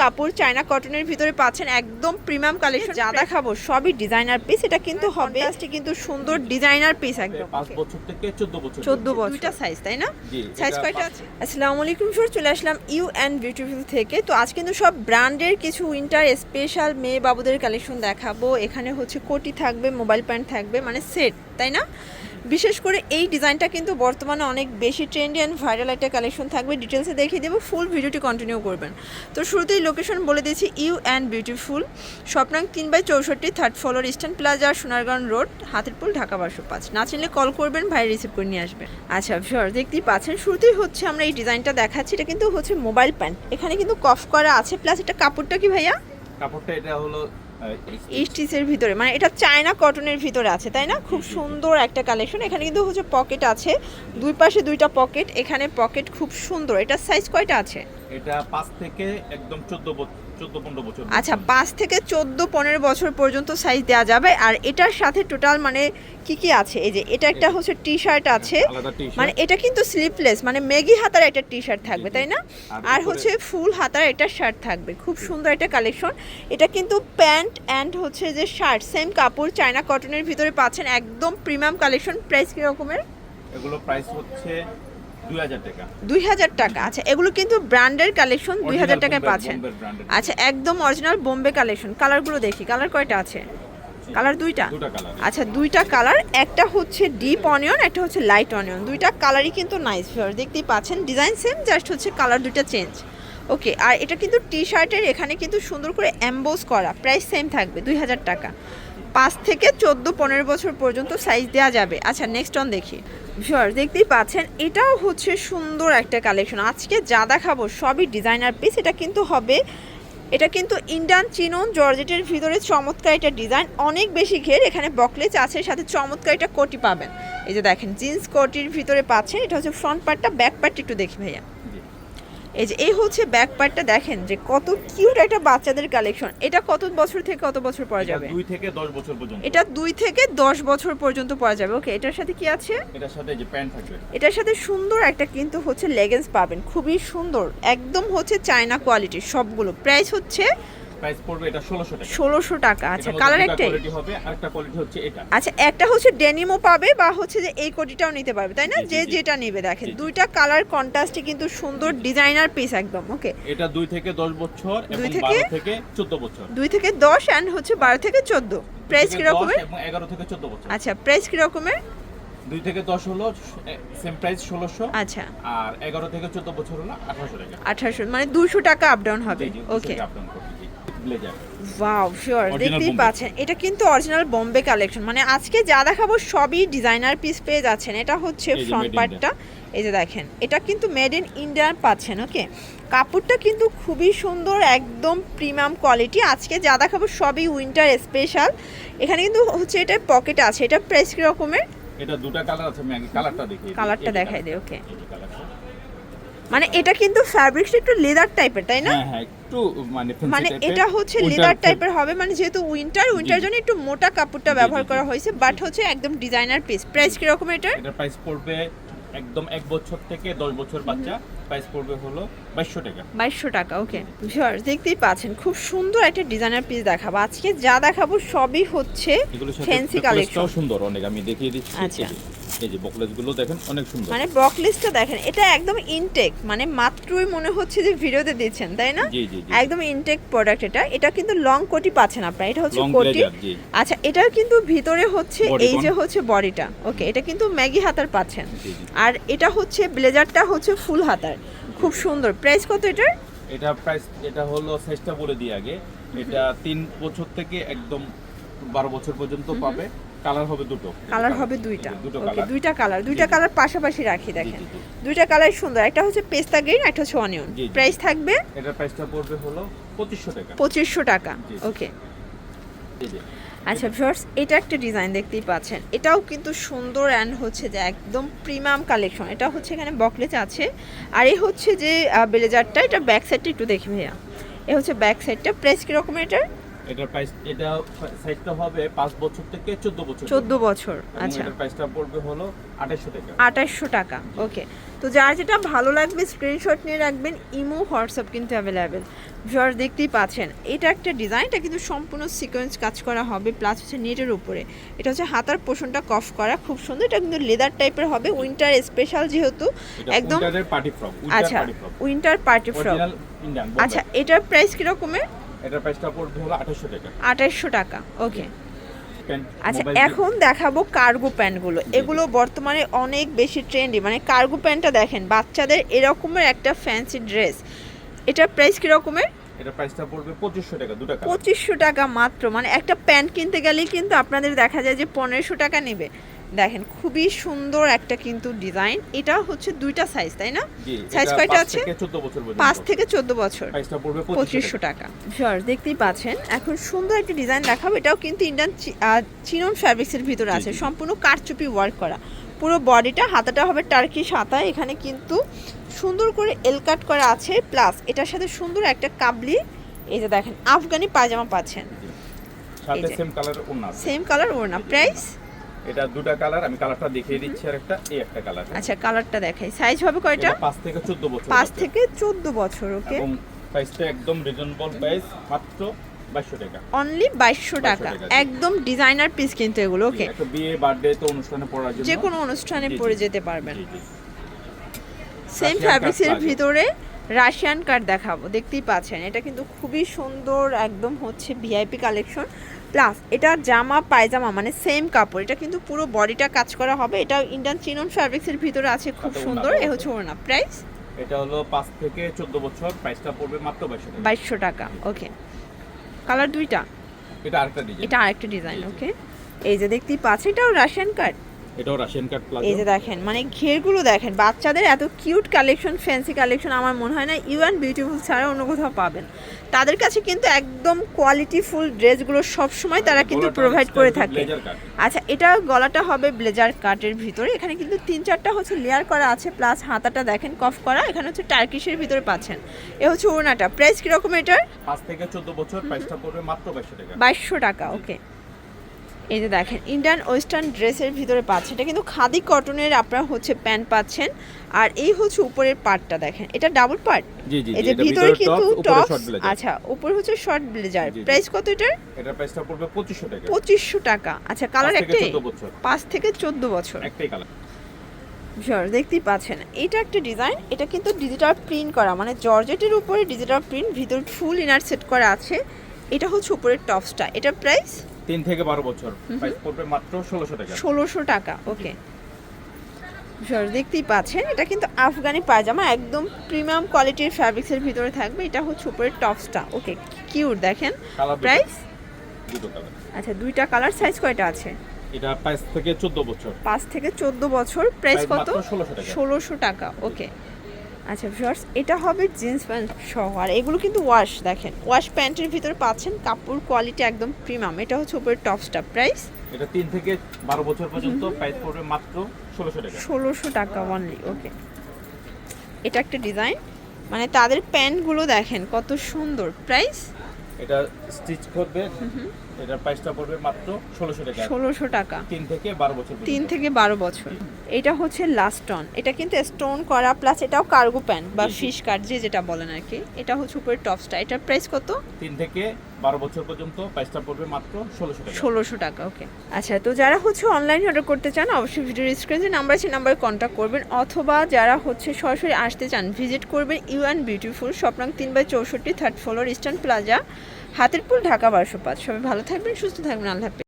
কাপড় চায়না কটনের ভিতরে পাচ্ছেন একদম প্রিমিয়াম কালেকশন যা দেখাবো সবই ডিজাইনার পিস এটা কিন্তু হবে Contrast এ কিন্তু সুন্দর ডিজাইনার পিস একদম পাঁচ বছর থেকে চোদ্দ বছর চোদ্দ পর্যন্ত। বছর। দুইটা সাইজ তাই না? জি, সাইজ কয়টা আছে? আসসালামু আলাইকুম স্যার চলে আসলাম ইউ অ্যান্ড বিউটিফুল থেকে। তো আজ কিন্তু সব ব্র্যান্ডের কিছু উইন্টার স্পেশাল মেয়ে বাবুদের কালেকশন দেখাবো। এখানে হচ্ছে কোটি থাকবে মোবাইল প্যান্ট থাকবে মানে সেট তাই না? বিশেষ করে এই ডিজাইনটা কিন্তু বর্তমানে অনেক বেশি ট্রেন্ডি অ্যান্ড ভাইরাল একটা কালেকশন থাকবে। ডিটেলসে দেখিয়ে দেবো ফুল ভিডিওটি কন্টিনিউ করবেন। তো শুরুতেই লোকেশন বলে দিয়েছি, ইউ অ্যান্ড বিউটিফুল, স্বপ্নাং তিন বাই চৌষট্টি, third floor, eastern plaza, Sonargaon road, Hatirpool, Dhaka বারোশো পাঁচ। না চিনলে কল করবেন, ভাই রিসিভ করে নিয়ে আসবেন আচ্ছা ভিওর দেখতেই পাচ্ছেন, শুরুতেই হচ্ছে আমরা এই ডিজাইনটা দেখাচ্ছি, এটা কিন্তু হচ্ছে মোবাইল প্যান্ট এখানে কিন্তু কফ করা আছে প্লাস এটা কাপড়টা কি ভাইয়া? কাপড়টা এটা হলো স্টিচের ভিতরে মানে এটা চায়না কটনের ভিতরে আছে, তাই না? খুব সুন্দর একটা কালেকশন এখানে কিন্তু হচ্ছে পকেট আছে, দুই পাশে দুইটা পকেট এখানে পকেট খুব সুন্দর। এটা সাইজ কয়টা আছে? এটা পাঁচ থেকে একদম চোদ্দ বছর আচ্ছা পাঁচ থেকে চোদ্দ পনেরো বছর পর্যন্ত সাইজ দেওয়া যাবে। আর এটার সাথে টোটাল মানে কি কি আছে? এই যে এটা একটা হচ্ছে টি শার্ট আছে মানে এটা কিন্তু স্লিপলেস মানে মেগি হাতার একটা টি শার্ট থাকবে। তাই না? আর আর হচ্ছে ফুল হাতার একটা শার্ট থাকবে। খুব সুন্দর একটা কালেকশন এটা কিন্তু প্যান্ট অ্যান্ড হচ্ছে যে শার্ট সেম কাপড় চায়না কটনের ভিতরে পাচ্ছেন একদম প্রিমিয়াম কালেকশন প্রাইস কি রকমের এগুলো প্রাইস হচ্ছে দুই হাজার টাকা। আচ্ছা এগুলো কিন্তু ব্র্যান্ডের কালেকশন দুই হাজার টাকায় পাচ্ছেন। আচ্ছা একদম অরিজিনাল বোম্বে কালেকশন। কালারগুলো দেখি কালার কয়টা আছে? কালার দুইটা? আচ্ছা দুইটা কালার একটা হচ্ছে ডিপ অনিয়ন একটা হচ্ছে লাইট অনিয়ন দুইটা কালারই কিন্তু নাইস দেখতেই পাচ্ছেন ডিজাইন সেম জাস্ট হচ্ছে কালার দুইটা চেঞ্জ ওকে, আর এটা কিন্তু টি শার্টের এখানে কিন্তু সুন্দর করে অ্যাম্বোস করা প্রাইস সেম থাকবে, দুই হাজার টাকা। পাঁচ থেকে চোদ্দ, পনেরো বছর পর্যন্ত সাইজ দেওয়া যাবে। আচ্ছা নেক্সট অন দেখি। ভিওর দেখতেই পাচ্ছেন, এটাও হচ্ছে সুন্দর একটা কালেকশন আজকে যা দেখাবো, সবই ডিজাইনার পিস এটা কিন্তু হবে, এটা কিন্তু ইন্ডিয়ান চিনন জর্জেটের ভিতরে চমৎকার একটা ডিজাইন অনেক বেশি ঘের, এখানে বকলেজ আছে, সাথে চমৎকার একটা কোটি পাবেন। এই যে দেখেন জিন্স কোটির ভিতরে পাচ্ছেন, এটা হচ্ছে ফ্রন্ট পার্টটা ব্যাক পার্ট একটু দেখি ভাইয়া। এই যে এই হচ্ছে ব্যাক পার্টটা দেখেন যে কত কিউট একটা বাচ্চাদের কালেকশন এটা কত বছর থেকে কত বছর পরা যাবে? দুই থেকে দশ বছর পর্যন্ত। এটা দুই থেকে দশ বছর পর্যন্ত পরা যাবে। ওকে এটার সাথে কি আছে? এটার সাথে যে প্যান্ট থাকবে। এটার সাথে সুন্দর একটা কিন্তু হচ্ছে লেগেন্স পাবেন। খুবই সুন্দর। একদম হচ্ছে চায়না কোয়ালিটির সবগুলো। প্রাইস হচ্ছে প্রাইস পড়বে এটা ষোলোশো টাকা। ষোলোশো টাকা আচ্ছা কালার একটাই? কোয়ালিটি হবে আরেকটা কোয়ালিটি হচ্ছে এটা। আচ্ছা একটা হচ্ছে ডেনিমও পাবে বা হচ্ছে যে এই কোটিটাও নিতে পারবে তাই না? যে যেটা নেবে দেখেন। দুইটা কালার কন্ট্রাস্টে কিন্তু সুন্দর ডিজাইনার পিস একদম ওকে এটা দুই থেকে দশ বছর এবং দুই থেকে? বারো থেকে চোদ্দ বছর। দুই থেকে দশ অ্যান্ড হচ্ছে বারো থেকে চোদ্দ। প্রাইস দুই থেকে কিরকমের? এবং এগারো থেকে চোদ্দ বছর। আচ্ছা প্রাইস কিরকমের? দুই থেকে দশ হলো সেম প্রাইস ষোলোশো। আচ্ছা। আর এগারো থেকে চোদ্দ বছর হলো আঠারোশো টাকা। আঠারোশো মানে দুশো টাকা আপ ডাউন হবে ওকে দুশো টাকা ব্লেজার ওয়াও শিওর দেখতেই পাচ্ছেন। এটা কিন্তু অরিজিনাল বোম্বে কালেকশন মানে আজকে যা দেখাবো সবই ডিজাইনার পিস পেয়ে যাচ্ছেন। এটা হচ্ছে ফ্রন্ট পার্টটা এই যে দেখেন এটা কিন্তু মেড ইন ইন্ডিয়া পাচ্ছেন ওকে কাপড়টা কিন্তু খুবই সুন্দর একদম প্রিমিয়াম কোয়ালিটি আজকে যা দেখাবো সবই উইন্টার স্পেশাল এখানে কিন্তু হচ্ছে এটা পকেট আছে। এটা প্রাইস কি রকমের। এটা দুটো কালার আছে আমি আগে কালারটা দেখি কালারটা দেখাই দিই ওকে মানে এটা কিন্তু ফ্যাব্রিক্সটা একটু লেদার টাইপের তাই না? হ্যাঁ হ্যাঁ একটু মানে মানে এটা হচ্ছে লেদার টাইপের হবে মানে যেহেতু উইন্টার উইন্টার জন্য একটু মোটা কাপড়টা ব্যবহার করা হয়েছে বাট হচ্ছে একদম ডিজাইনার পিস প্রাইস কীরকম এটার? এটার প্রাইস পড়বে একদম এক বছর থেকে দশ বছর বাচ্চা প্রাইস পড়বে হলো বাইশশো টাকা। বাইশশো টাকা ওকে ভিউয়ার্স দেখতেই পাচ্ছেন খুব সুন্দর একটা ডিজাইনার পিস দেখাবো। আজকে যা দেখাবো সবই হচ্ছে ফ্যান্সি কালেকশন সুন্দর অনেক আমি দেখিয়ে দিচ্ছি। আচ্ছা। এই যে- এই বকলেসগুলো দেখেন অনেক সুন্দর। মানে বকলিস্টটা দেখেন এটা একদম ইনটেক মানে মাত্রই মনে হচ্ছে যে ভিডিওতে দিচ্ছেন তাই না? জি জি জি। একদম ইনটেক প্রোডাক্ট এটা। এটা কিন্তু লং কোটি পাচ্ছেন আপনারা এটা হচ্ছে কোটি আচ্ছা এটার কিন্তু ভিতরে হচ্ছে এই যে হচ্ছে বডিটা ওকে এটা কিন্তু ম্যাগি হাতার পাচ্ছেন। আর এটা হচ্ছে ব্লেজারটা হচ্ছে ফুল হাতার খুব সুন্দর। প্রাইস কত এটার? এটা প্রাইস এটা হলো সাইজটা বলে দিই আগে। এটা তিন বছর থেকে একদম বারো বছর পর্যন্ত পাবে। কালার হবে দুটো। কালার হবে দুইটা। ওকে দুইটা কালার। দুইটা কালার পাশাপাশি রাখি দেখেন। দুইটা কালার সুন্দর। একটা হচ্ছে পেস্তা গ্রিন একটা হচ্ছে অনিয়ন। প্রাইস থাকবে? এটার প্রাইসটা পড়বে হলো পঁচিশশো টাকা। পঁচিশশো টাকা। জি, জি। ওকে আচ্ছা ভিউয়ার্স এটা একটা ডিজাইন দেখতেই পাচ্ছেন। এটাও কিন্তু সুন্দর অ্যান্ড হচ্ছে যে একদম প্রিমিয়াম কালেকশন। এটা হচ্ছে এখানে বকলেজ আছে। আর এই হচ্ছে যে ব্লেজারটা এটা ব্যাক সাইডটা একটু দেখি ভাইয়া। এ হচ্ছে ব্যাক সাইডটা প্রাইস কীরকম এটার? এটার প্রাইস এটা সাইজটা হবে পাঁচ বছর থেকে চোদ্দ বছর চোদ্দ বছর আচ্ছা। এটার প্রাইসটা পড়বে হলো আঠাশশো টাকা। আঠাশশো টাকা ওকে তো যার যেটা ভালো লাগবে স্ক্রিনশট নিয়ে রাখবেন ইমো হোয়াটসঅ্যাপ কিন্তু অ্যাভেলেবেল ভিউয়ার দেখতেই পাচ্ছেন এটা একটা ডিজাইন এটা কিন্তু সম্পূর্ণ সিকোয়েন্স কাজ করা হবে প্লাস হচ্ছে নেটের উপরে। এটা হচ্ছে হাতার পোষণটা কফ করা খুব সুন্দর এটা কিন্তু লেদার টাইপের হবে উইন্টার স্পেশাল যেহেতু একদম উইন্টারের পার্টি ফ্রক আচ্ছা উইন্টার পার্টি ফ্রক আচ্ছা এটার প্রাইস কীরকমের? এটার প্রাইসটা পড়বে হলো আঠাশশো টাকা। ওকে আচ্ছা এখন দেখাবো কার্গো প্যান্টগুলো এগুলো বর্তমানে অনেক বেশি ট্রেন্ডি মানে কার্গো প্যান্টটা দেখেন বাচ্চাদের এরকমের একটা ফ্যান্সি ড্রেস এটার প্রাইস কীরকমের? এটার প্রাইসটা পড়বে পঁচিশশো টাকা দুটা কালার পঁচিশশো টাকা মাত্র মানে একটা প্যান্ট কিনতে গেলেই কিন্তু আপনাদের দেখা যায় যে পনেরোশো টাকা নেবে। দেখেন খুবই সুন্দর একটা কিন্তু ডিজাইন। এটা হচ্ছে দুইটা সাইজ তাই না? জি Size এটা কয়টা আছে? পাঁচ থেকে চোদ্দ বছর। পঁচিশশো টাকা। শিওর দেখতেই পাচ্ছেন এখন সুন্দর একটা ডিজাইন দেখাবো। এটাও কিন্তু ইন্ডিয়ান চিনন ফ্যাব্রিক্সের ভিতরে আছে। সম্পূর্ণ কারচুপি ওয়ার্ক করা। পুরো বডিটা হাতাটা হবে টার্কি হাতা। এখানে কিন্তু সুন্দর করে এল কাট করা আছে। প্লাস এটার সাথে সুন্দর একটা কাবলি। এই যে দেখেন আফগানি পায়জামা পাচ্ছেন। সেম কালার ওড়না প্রাইস এটা দুটা কালার আমি কালারটা দেখিয়ে দিচ্ছি আর একটা এই একটা কালার। আচ্ছা কালারটা দেখাই। সাইজ হবে কয়টা? এটা পাঁচ থেকে চোদ্দ বছর পাঁচ থেকে চোদ্দ বছর ওকে? এবং প্রাইসটা একদম রিজনেবল প্রাইস মাত্র বাইশশো টাকা। অনলি বাইশশো টাকা। টাকা, একদম ডিজাইনার পিস কিন্তু এগুলো ওকে? একটা বিয়ে বার্থডে তো অনুষ্ঠানে পড়ার জন্য। যে কোনো অনুষ্ঠানে। পরে যেতে পারবেন। সেম ফ্যাব্রিক্সের ভিতরে রাশিয়ান কার্ড দেখাবো দেখতেই পাচ্ছেন। এটা কিন্তু খুবই সুন্দর একদম হচ্ছে ভিআইপি কালেকশন প্লাস এটা জামা পায়জামা মানে সেম কাপড়। এটা কিন্তু পুরো বডিটা কাজ করা হবে। এটা ইন্ডিয়ান চিনন ফ্যাব্রিক্সের ভিতরে আছে খুব সুন্দর। এ হচ্ছে ওড়না। প্রাইস এটা হলো পাঁচ থেকে চোদ্দ বছর। প্রাইসটা পড়বে মাত্র বাইশশো টাকা। বাইশশো টাকা ওকে কালার দুইটা? এটা আরেকটা ডিজাইন এটা আরেকটা ডিজাইন ওকে এই যে দেখতেই পাচ্ছেন এটাও রাশিয়ান কাট এটাও রাশিয়ান কাট প্লাজো এই যে দেখেন মানে ঘেরগুলো দেখেন বাচ্চাদের এত কিউট কালেকশন ফ্যান্সি কালেকশন আমার মনে হয় না ইউ অ্যান্ড বিউটিফুল ছাড়া অন্য কোথাও পাবেন। তাদের কাছে কিন্তু একদম কোয়ালিটিফুল ড্রেসগুলো সব সময় তারা কিন্তু প্রোভাইড করে থাকে। আচ্ছা এটা গলাটা হবে ব্লেজার কাটের ভিতরে এখানে কিন্তু তিন চারটা হচ্ছে লেয়ার করা আছে প্লাস হাতাটা দেখেন কফ করা এখানে হচ্ছে টার্কিশের ভিতরে পাচ্ছেন। এ হচ্ছে ওড়নাটা প্রাইস কীরকম এটার? পাঁচ থেকে চোদ্দ বছর প্রাইসটা পড়বে মাত্র বাইশশো টাকা। বাইশশো টাকা ওকে এই যে দেখেন ইন্ডিয়ান ওয়েস্টার্ন ড্রেসের ভিতরে পাচ্ছেন এটা কিন্তু খাদি কটনের আপনারা হচ্ছে প্যান্ট পাচ্ছেন। আর এই হচ্ছে উপরের পার্টটা দেখেন এটা ডাবল পার্ট জি জি এই যে ভিতরে কিন্তু টপ আচ্ছা উপরে হচ্ছে শর্ট ব্লেজার। প্রাইস কত এটার? এটার প্রাইসটা পড়বে পঁচিশশো টাকা। পঁচিশশো টাকা। আচ্ছা কালার একটাই? চোদ্দ বছর। পাঁচ থেকে চোদ্দ বছর। একটাই কালার শিওর দেখতেই পাচ্ছেন। এটা একটা ডিজাইন এটা কিন্তু ডিজিটাল প্রিন্ট করা। মানে জর্জেটের উপরে ডিজিটাল প্রিন্ট ভিতর ফুল ইনার সেট করা আছে। এটা হচ্ছে উপরের টপসটা এটার প্রাইস তিন থেকে বারো বছর। প্রাইস পড়বে মাত্র ষোলোশো টাকা। ষোলোশো টাকা ওকে। দেখতেই পাচ্ছেন এটা কিন্তু আফগানি পায়জামা একদম প্রিমিয়াম কোয়ালিটির ফ্যাব্রিক্সের ভিতরে থাকবে। এটা হচ্ছে উপরের টপসটা ওকে কিউট দেখেন। প্রাইস আচ্ছা দুইটা কালার সাইজ কয়টা আছে? এটা পাঁচ থেকে চোদ্দ বছর। পাঁচ থেকে চোদ্দ বছর প্রাইস কত? 1600 টাকা। ষোলোশো টাকা ওকে। আচ্ছা ভিউয়ার্স এটা হবে জিন্স প্যান্ট সহ। আর এগুলো কিন্তু ওয়াশ দেখেন ওয়াশ প্যান্টের ভিতরে পাচ্ছেন কাপড় কোয়ালিটি একদম প্রিমিয়াম। এটা হচ্ছে উপরের টপসটা। প্রাইস? এটা তিন থেকে বারো বছর পর্যন্ত প্রাইস পড়বে মাত্র ষোলোশো টাকা। ষোলোশো টাকা অনলি ওকে এটা একটা ডিজাইন। মানে তাদের প্যান্টগুলো দেখেন কত সুন্দর। প্রাইস? এটা স্টিচ করবে। এটার প্রাইসটা পড়বে মাত্র ষোলোশো টাকা। ষোলোশো টাকা। তিন থেকে বারো বছর পর্যন্ত। তিন থেকে বারো বছর। এটা হচ্ছে লাস্টন এটা কিন্তু স্টোন করা প্লাস এটাও কার্গো প্যান্ট বা। ফিশ কাট যে যেটা বলেন আর কি। এটা হচ্ছে উপরের টপসটা এটার প্রাইস কত? তিন থেকে বারো বছর পর্যন্ত প্রাইসটা পড়বে মাত্র ষোলোশো টাকা। ষোলোশো টাকা ওকে আচ্ছা তো যারা হচ্ছে অনলাইনে অর্ডার করতে চান অবশ্যই ভিডিওর স্ক্রিনে নাম্বার আছে নাম্বারে কন্ট্যাক্ট করবেন। অথবা যারা হচ্ছে সরাসরি আসতে চান ভিজিট করবেন ইউ অ্যান্ড বিউটিফুল স্বপ্নাং তিন বাই চৌষট্টি third floor eastern plaza Hatirpool Dhaka বারোশো পাঁচ সবাই ভালো থাকবেন সুস্থ থাকবেন আল্লাহ।